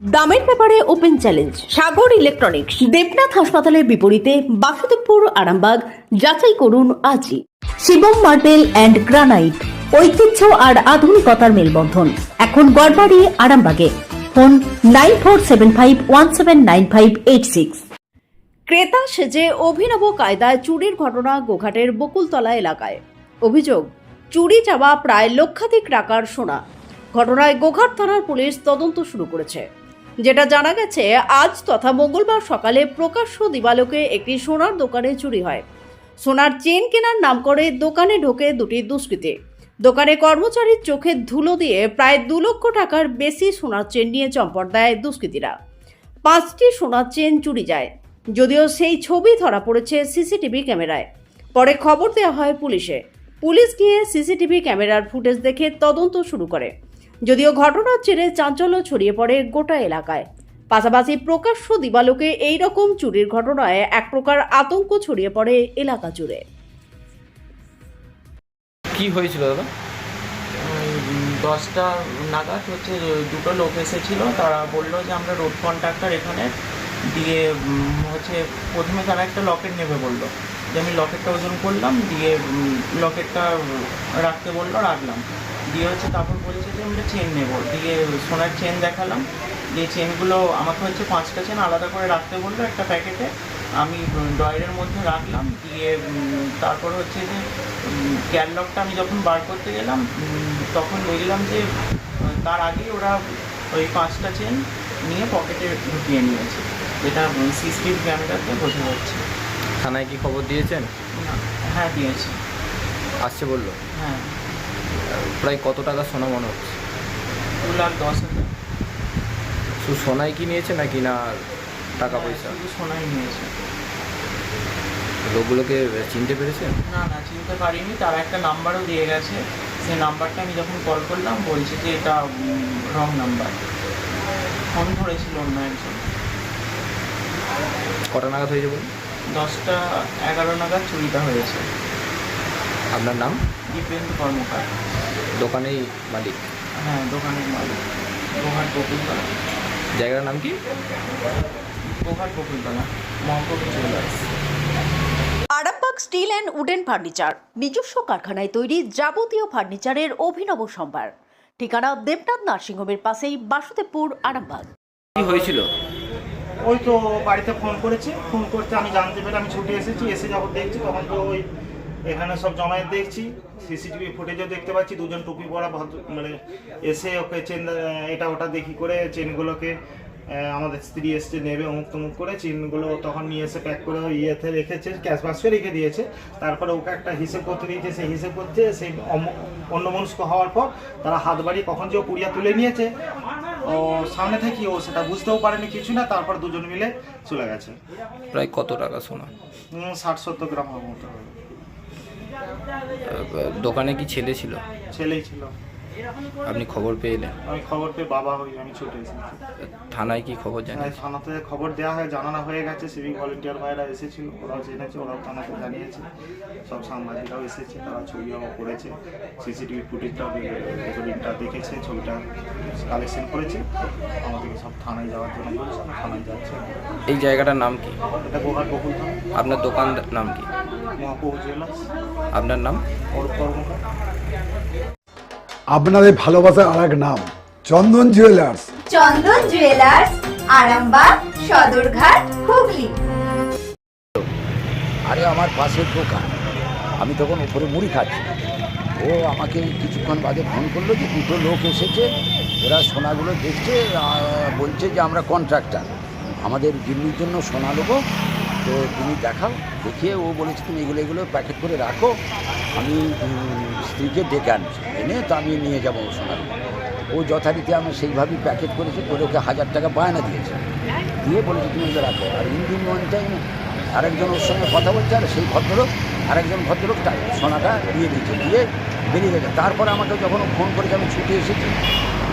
দামের ব্যাপারে open challenge, Sagar electronics, Debnath হাসপাতালের বিপরীতে বাসুদেবপুর, আরামবাগ, যাচাই করুন আজই। শিবম মার্বেল অ্যান্ড গ্রানাইট, ঐতিহ্য আর আধুনিকতার মেলবন্ধন। এখন গড়বাড়ি, আরামবাগে। Phone nine four seven five one seven nine five eight six. ক্রেতা সেজে অভিনব কায়দায় চুরির ঘটনা গোঘাটের বকুলতলা এলাকায়। অভিযোগ, চুরি যাওয়া প্রায় লক্ষাধিক টাকার সোনা। ঘটনায় গোঘাট থানার পুলিশ তদন্ত শুরু করেছে। যেটা জানা গেছে, আজ তথা মঙ্গলবার সকালে প্রকাশ্য দিবালোকে একটি সোনার দোকানে চুরি হয়। সোনার চেন কেনার নাম করে দোকানে ঢোকে দুটি দুষ্কৃতী। দোকানে কর্মচারীর চোখে ধুলো দিয়ে প্রায় দু লক্ষ টাকার বেশি সোনার চেন নিয়ে চম্পট দেয় দুষ্কৃতীরা। পাঁচটি সোনার চেন চুরি যায়, যদিও সেই ছবি ধরা পড়েছে সিসিটিভি ক্যামেরায়। পরে খবর দেওয়া হয় পুলিশে। পুলিশ গিয়ে সিসিটিভি ক্যামেরার ফুটেজ দেখে তদন্ত শুরু করে। যদিও ঘটনার জেরে চাঞ্চল্য ছড়িয়ে পড়ে গোটা এলাকায়। পাশাপাশি প্রকাশ্য দিবালোকে এই রকম চুরির ঘটনায় এক প্রকার আতঙ্ক ছড়িয়ে পড়ে এলাকা জুড়ে। কি হয়েছিল দাদা? দশটা নাগাদ হচ্ছে দুটো লোক এসেছিল তারা বলল যে আমরা রোড কন্ট্রাক্টর এখানে দিয়ে হচ্ছে প্রথমে তারা একটা লকেট নেবে বলল। যে আমি লকেটটা ওজন করলাম, দিয়ে লকেটটা রাখতে বলল, রাখলাম। দিয়ে হচ্ছে তারপর বলেছে যে আমরা চেন নেব। দিয়ে সোনার চেন দেখালাম। দিয়ে চেনগুলো আমাকে হচ্ছে পাঁচটা চেন আলাদা করে রাখতে বলল একটা প্যাকেটে আমি ড্রয়ারের মধ্যে রাখলাম। দিয়ে তারপর হচ্ছে যে ক্যানলকটা আমি যখন বার করতে গেলাম তখন দেখলাম যে, তার আগেই ওরা ওই পাঁচটা চেন নিয়ে পকেটে ঢুকিয়ে নিয়েছে। যেটা সিসিটিভি ক্যামেরাতে বোঝা যাচ্ছে। থানায় কি খবর দিয়েছেন? না, হ্যাঁ দিয়েছি। আসছে বলল? হ্যাঁ। প্রায় কত টাকা সোনা মনে হচ্ছে? দু লাখ দশ হাজার। শুধু সোনাই কি নিয়েছে নাকি না টাকা পয়সা? শুধু সোনাই নিয়েছে। লোকগুলোকে চিনতে পেরেছেন? না না চিনতে পারিনি। তারা একটা নাম্বারও দিয়ে গেছে। সেই নাম্বারটা আমি যখন কল করলাম বলছে যে এটা রং নাম্বার। ফোন ধরেছিল অন্য একজন। কটা নাগাদ হয়েছে বলুন? দশটা এগারো নাগাদ চুরিটা হয়েছে। আপনার নাম? দীপেন্দু কর্মকার। দোকানেই মালিক? হ্যাঁ দোকানের মালিক। গোহাট বকুলতলা জায়গার নাম কি? Gohat Bakultala Mahaprabhu jewellers Arambagh steel and wooden furniture নিজস্ব কারখানায় তৈরি যাবতীয় ফার্নিচারের অভিনব সম্ভার। ঠিকানা দেবনাথ নার্সিংহোমের পাশেই বাসুদেবপুর আরামবাগ। কি হয়েছিল? ওই তো বাড়িতে ফোন করেছে। ফোন করতে আমি জানতে পেরে আমি ছুটে এসেছি, এসে যখন দেখছি তখন তো ওই এখানে সব জমায়েত দেখছি সিসিটিভি ফুটেজও দেখতে পাচ্ছি, দুজন টুপি পরা মানে এসে ওকে চেন এটা ওটা দেখি করে চেনগুলোকে আমাদের স্ত্রী এসছে, নেবে অমুক তমুক করে, চেনগুলো তখন নিয়ে এসে প্যাক করে ইয়েতে রেখেছে ক্যাশ বাক্সে রেখে দিয়েছে। তারপরে ওকে একটা হিসেব করতে দিয়েছে, সেই হিসেব করতে সেই অন্য মনস্ক হওয়ার পর তারা হাত বাড়িয়ে কখন যে পুড়িয়া তুলে নিয়েছে ও সামনে থেকে ও সেটা বুঝতেও পারেনি কিছু না তারপর দুজন মিলে চলে গেছে। প্রায় কত টাকা সোনা? ষাট সত্তর গ্রাম হবে মতো হবে। দোকানে কি ছেলে ছিল? ছেলেই ছিল। আপনি খবর পেয়ে এলেন আমি খবর পেয়ে বাবা হই আমি ছুটে এসেছি। থানায় কি খবর জানেন তাই থানাতে খবর দেওয়া হয় জানানো হয়ে গেছে সিভিক ভলেন্টিয়ার ভাইরা এসেছিল ওরাও জেনেছে ওরাও থানাতে জানিয়েছে। সব সাংবাদিকরাও এসেছে তারা ছবিও করেছে সিসিটিভি ফুটেজটা রেকর্ডিংটা দেখেছে ছবিটা কালেকশন করেছে। আমাদেরকে সব থানায় যাওয়ার জন্য বলছে আমরা থানায় যাচ্ছে। এই জায়গাটার নাম কি? এটা গোহাট বকুল থানা আপনার দোকান নাম কি? মহাপ্রভু জুয়েলার্স আপনার নাম? ওর কর্মকার। আপনাদের ভালোবাসার আর এক নাম চন্দন জুয়েলার্স চন্দন জুয়েলার্স আরামবাগ সদরঘাট হুগলি। আরে আমার পাশের দোকান আমি তখন উপরে মুড়ি খাচ্ছি। ও আমাকে কিছুক্ষণ বাদে ফোন করল যে দুটো লোক এসেছে। ওরা সোনাগুলো দেখছে বলছে যে আমরা কন্ট্রাক্টার আমাদের দিল্লির জন্য সোনা নেব তো তুমি দেখাও দেখিয়ে ও বলেছে তুমি এগুলো এগুলো প্যাকেট করে রাখো। আমি স্ত্রীকে ডেকে আনছে। এনে তো আমি নিয়ে যাব সোনাগুলো ও যথারীতি আমি সেইভাবেই প্যাকেট করেছি করে ওকে হাজার টাকা বায়না দিয়েছে। দিয়ে বলেছে তুমি এগুলো রাখো। আর ইন্দিন ওয়ান টাইম আরেকজন ওর সঙ্গে কথা বলছে আর সেই ভদ্রলোক আরেকজন ভদ্রলোক সোনাটা দিয়ে দিয়েছে। দিয়ে বেরিয়ে গেছে। তারপর আমাকে যখন ফোন করেছে আমি ছুটে এসেছি।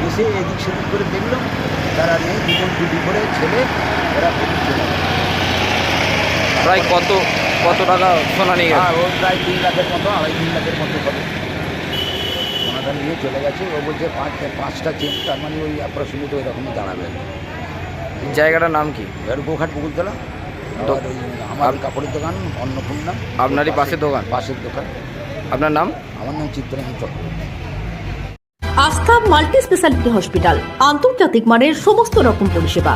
এসে এদিক সেদিক করে দেখলাম তারা নেই দুজন টুটি করে ছেলে ওরা চলে প্রায় কত কত টাকা সোনা নিয়ে ও প্রায় তিন লাখের মতো আড়াই তিন লাখের মতো হবে। সোনাটা নিয়ে চলে গেছে। ও বলছে পাঁচ পাঁচটা চেন তার মানে ওই অ্যাপ্রক্সিমেট ওই রকমই দাঁড়াবে। জায়গাটার নাম কি? গোঘাট ওই আমার কাপড়ের দোকান অন্নপূর্ণা। আপনারই পাশের দোকান? পাশের দোকান। আপনার নাম? আমার নাম চিত্রঞ্জিত আস্থা মাল্টি স্পেশালিটি হসপিটাল আন্তর্জাতিক মানের সমস্ত রকম পরিষেবা।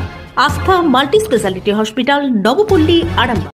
Astha multi speciality hospital Nabapalli Arambagh.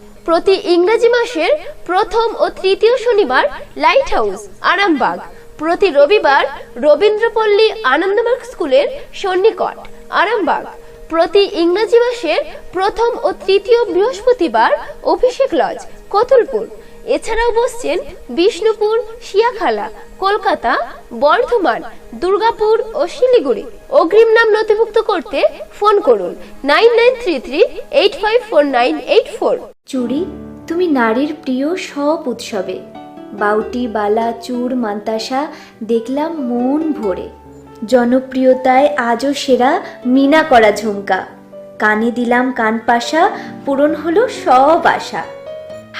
প্রতি ইংরেজি মাসের প্রথম ও তৃতীয় শনিবার লাইট হাউস, আরামবাগ। প্রতি রবিবার রবীন্দ্রপল্লী আনন্দমার্গ স্কুলের সন্নিকট, আরামবাগ। প্রতি ইংরেজি মাসের প্রথম ও তৃতীয় বৃহস্পতিবার অভিষেক লজ, কতুলপুর। এছাড়াও বসছেন বিষ্ণুপুর, শিয়াখালা, কলকাতা, বর্ধমান, দুর্গাপুর ও শিলিগুড়ি। অগ্রিম নাম নথিভুক্ত করতে ফোন করুন nine nine three three eight five four nine eight four. চুরি? তুমি নারীর প্রিয় সব উৎসবে। বাউটি, বালা, চুর, মান্তাসা, দেখলাম মন ভরে। জনপ্রিয়তায় আজও সেরা মিনা করা ঝুমকা। কানে দিলাম কানপাশা পূরণ হলো সব আশা।